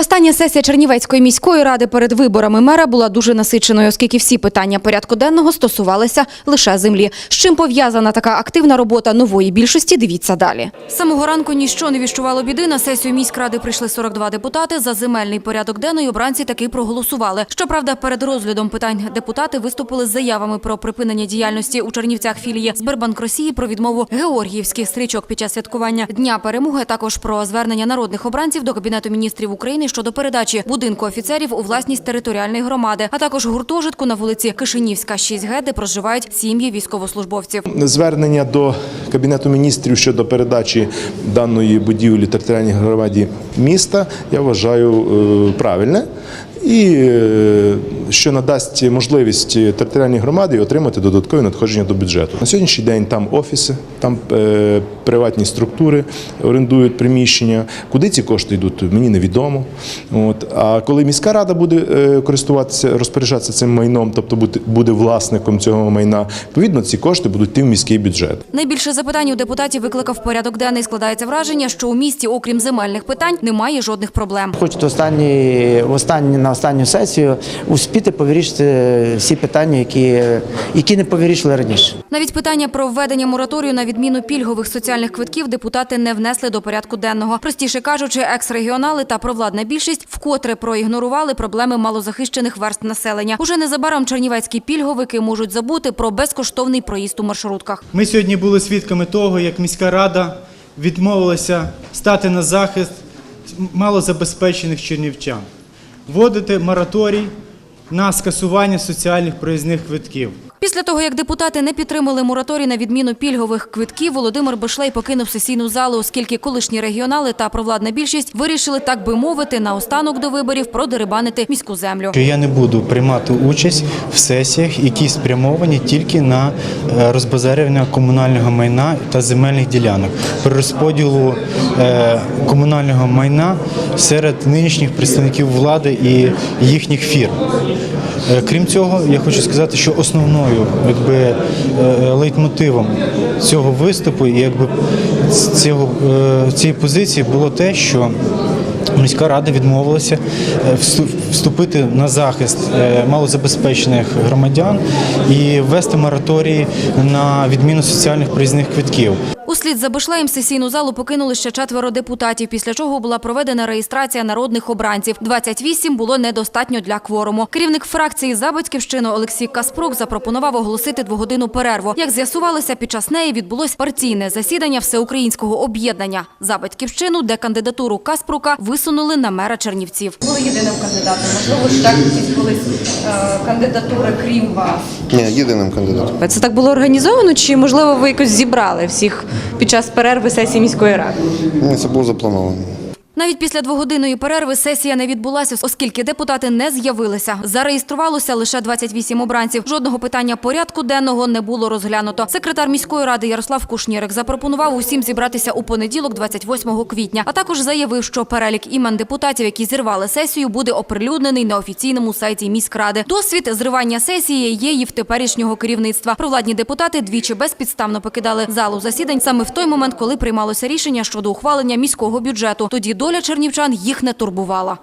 Остання сесія Чернівецької міської ради перед виборами мера була дуже насиченою, оскільки всі питання порядку денного стосувалися лише землі. З чим пов'язана така активна робота нової більшості, дивіться далі. З самого ранку ніщо не віщувало біди. На сесію міськради прийшли 42 депутати. За земельний порядок денний обранці таки проголосували. Щоправда, перед розглядом питань депутати виступили з заявами про припинення діяльності у Чернівцях філії Сбербанк Росії про відмову георгіївських стрічок під час святкування Дня перемоги. Також про звернення народних обранців до Кабінету міністрів України щодо передачі будинку офіцерів у власність територіальної громади, а також гуртожитку на вулиці Кишинівська, 6Г, де проживають сім'ї військовослужбовців. Звернення до Кабінету міністрів щодо передачі даної будівлі територіальній громаді міста я вважаю е, правильне. І е, що надасть можливість територіальній громаді отримати додаткові надходження до бюджету. На сьогоднішній день там офіси, там е, приватні структури орендують приміщення. Куди ці кошти йдуть, мені невідомо. От. А коли міська рада буде е, користуватися, розпоряджатися цим майном, тобто бути- буде власником цього майна, відповідно ці кошти будуть йти в міський бюджет. Найбільше запитань у депутатів викликав порядок денний. Складається враження, що у місті, окрім земельних питань, немає жодних проблем. Хочуть останні, в останні, на останню сесію успіти повирішити всі питання, які, які не повирішили раніше. Навіть питання про введення мораторію на відміну пільгових соціальних квитків депутати не внесли до порядку денного. Простіше кажучи, екс-регіонали та провладна більшість вкотре проігнорували проблеми малозахищених верст населення. Уже незабаром чернівецькі пільговики можуть забути про безкоштовний проїзд у маршрутках. Ми сьогодні були свідками того, як міська рада відмовилася стати на захист малозабезпечених чернівчан, вводити мораторій на скасування соціальних проїзних квитків. Після того, як депутати не підтримали мораторій на відміну пільгових квитків, Володимир Бишлей покинув сесійну залу, оскільки колишні регіонали та провладна більшість вирішили, так би мовити, наостанок до виборів продерибанити міську землю. я не буду приймати участь в сесіях, які спрямовані тільки на е, розбазарювання комунального майна та земельних ділянок при розподілу е, комунального майна серед нинішніх представників влади і їхніх фірм. Е, Крім цього, я хочу сказати, що основною якби, е, лейтмотивом цього виступу і е, цієї позиції було те, що Міська рада відмовилася е, вступити на захист е, малозабезпечених громадян і ввести мораторій на відміну соціальних проїзних квитків. Услід за Бишлеєм сесійну залу покинули ще четверо депутатів, після чого була проведена реєстрація народних обранців. 28 було недостатньо для кворуму. Керівник фракції за батьківщину Олексій Каспрук запропонував оголосити двогодинну перерву. Як з'ясувалося, під час неї відбулось партійне засідання всеукраїнського об'єднання за батьківщину, де кандидатуру Каспрука висунули на мера Чернівців. були єдиним кандидатом. Можливо, ж так були е, кандидатури, крім вас. Ні, єдиним кандидатом. Це так було організовано, чи можливо ви якось зібрали всіх під час перерви сесії міської ради? Ні, це було заплановано. Навіть після двогодинної перерви сесія не відбулася, оскільки депутати не з'явилися. Зареєструвалося лише 28 обранців. Жодного питання порядку денного не було розглянуто. Секретар міської ради Ярослав Кушнірик запропонував усім зібратися у понеділок, 28 квітня, а також заявив, що перелік імен депутатів, які зірвали сесію, буде оприлюднений на офіційному сайті міськради. Досвід зривання сесії є і в теперішнього керівництва. Провладні депутати двічі безпідставно покидали залу засідань саме в той момент, коли приймалося рішення щодо ухвалення міського бюджету. Тоді доля чернівчан їх не турбувала.